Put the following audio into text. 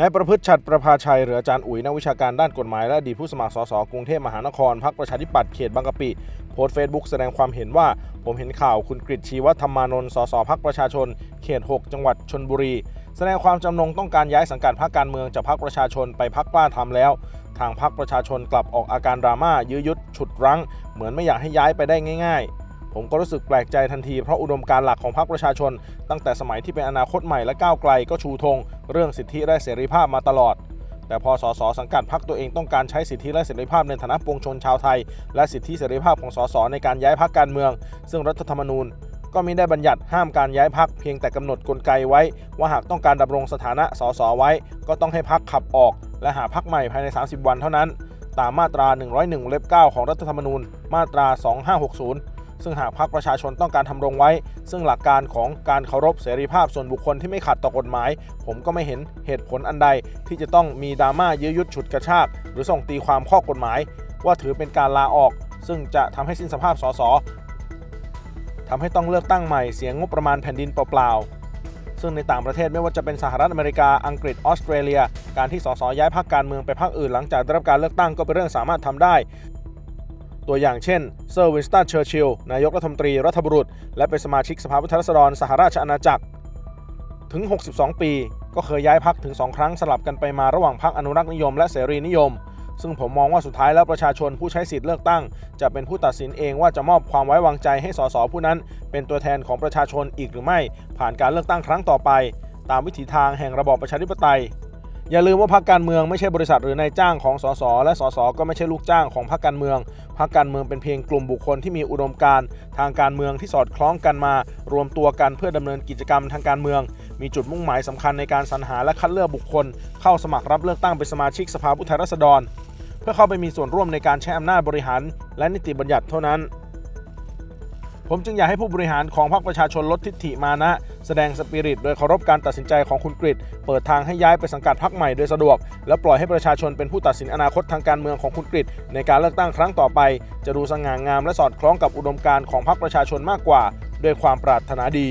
นายประพฤติชัดประภาชัยหรืออาจารย์อุ๋ยนักวิชาการด้านกฎหมายและอดีตผู้สมัครสสกรุงเทพมหานครพรรคประชาธิปัตย์เขตบางกะปิโพสต์เฟซบุ๊กแสดงความเห็นว่า ผมเห็นข่าวคุณกฤษชีวธรรมานนท์สสพักประชาชน เขต 6 จังหวัดชนบุรี แสดงความจำนงต้องการย้ายสังกัดพรรคการเมืองจากพรรคประชาชนไปพรรคกล้าทำแล้ว ทางพรรคประชาชนกลับออกอาการดราม่ายื้อยุดฉุดรั้ง เหมือนไม่อยากให้ย้ายไปได้ง่าย ๆ ผมก็รู้สึกแปลกใจทันทีเพราะอุดมการหลักของพรรคประชาชน ตั้งแต่สมัยที่เป็นอนาคตใหม่และก้าวไกลก็ชูธงเรื่องสิทธิและเสรีภาพมาตลอด แต่พอสสสังกัดพรรคตัวเองต้องการใช้สิทธิและเสรีภาพในฐานะปวงชนชาวไทย และสิทธิเสรีภาพของสสในการย้ายพรรคการเมือง ซึ่งรัฐธรรมนูญก็มิได้บัญญัติห้ามการย้ายพักเพียงแต่กำหนดกลไกไว้ ว่าหากต้องการดำรงสถานะสสไว้ ก็ต้องให้พักขับออก และหาพักใหม่ภายใน 30 วันเท่านั้น ตามมาตรา 101 เล็บ 9 ของรัฐธรรมนูญ มาตรา 2560 ซึ่งหากพรรคประชาชนต้องการทำรงไว้ ซึ่งหลักการของการเคารพเสรีภาพส่วนบุคคลที่ไม่ขัดต่อกฎหมาย ผมก็ไม่เห็นเหตุผลอันใด ที่จะต้องมีดราม่ายื้อยุดฉุดกระชาก หรือส่งตีความข้อกฎหมาย ว่าถือเป็นการลาออก ซึ่งจะทำให้สิ้นสภาพสสทำให้ต้องเลือกตั้งใหม่เสียงงบประมาณแผ่นดินเปล่าๆ ซึ่งในต่างประเทศไม่ว่าจะเป็นสหรัฐอเมริกา อังกฤษ ออสเตรเลีย การที่สสย้ายพรรคการเมืองไปพรรคอื่นหลังจากได้รับการเลือกตั้งก็เป็นเรื่องสามารถทำได้ ตัวอย่างเช่นเซอร์วินสตันเชอร์ชิลนายกรัฐมนตรีรัฐบุรุษ และเป็นสมาชิกสภาผู้แทนราษฎรสหราชอาณาจักร ถึง 62 ปี ก็เคยย้ายพักถึง 2 ครั้งสลับกันไปมาระหว่างพรรคอนุรักษ์นิยมและเสรีนิยม ซึ่งผมมองว่าสุดท้ายแล้วประชาชนผู้ใช้สิทธิ์เลือกตั้ง จะเป็นผู้ตัดสินเองว่าจะมอบความไว้วางใจให้สสผู้นั้น เป็นตัวแทนของประชาชนอีกหรือไม่ ผ่านการเลือกตั้งครั้งต่อไป ตามวิถีทางแห่งระบอบประชาธิปไตย อย่าลืมว่าพรรคการเมืองไม่ใช่บริษัทหรือนายจ้างของสสและสสก็ไม่ใช่ลูกจ้างของพรรคการเมืองพรรคการเมืองเป็นเพียงกลุ่มบุคคลที่มีอุดมการณ์ทางการเมืองที่สอดคล้องกันมา รวมตัวกันเพื่อดำเนินกิจกรรมทางการเมือง มีจุดมุ่งหมายสำคัญในการสรรหาและคัดเลือกบุคคล เข้าสมัครรับเลือกตั้งเป็นสมาชิกสภาผู้แทนราษฎร เพื่อเข้าไปมีส่วนร่วมในการใช้อำนาจบริหาร และนิติบัญญัติเท่านั้น ผมจึงอยากให้ผู้บริหารของพรรคประชาชนลดทิฐิมานะ แสดงสปิริต โดยเคารพการตัดสินใจของคุณกฤษเปิดทางให้ย้ายไปสังกัดพรรคใหม่โดยสะดวก และปล่อยให้ประชาชนเป็นผู้ตัดสินอนาคตทางการเมืองของคุณกฤษในการเลือกตั้งครั้งต่อไป จะดูสง่างามและสอดคล้องกับอุดมการณ์ของพรรคประชาชนมากกว่า ด้วยความปรารถนาดี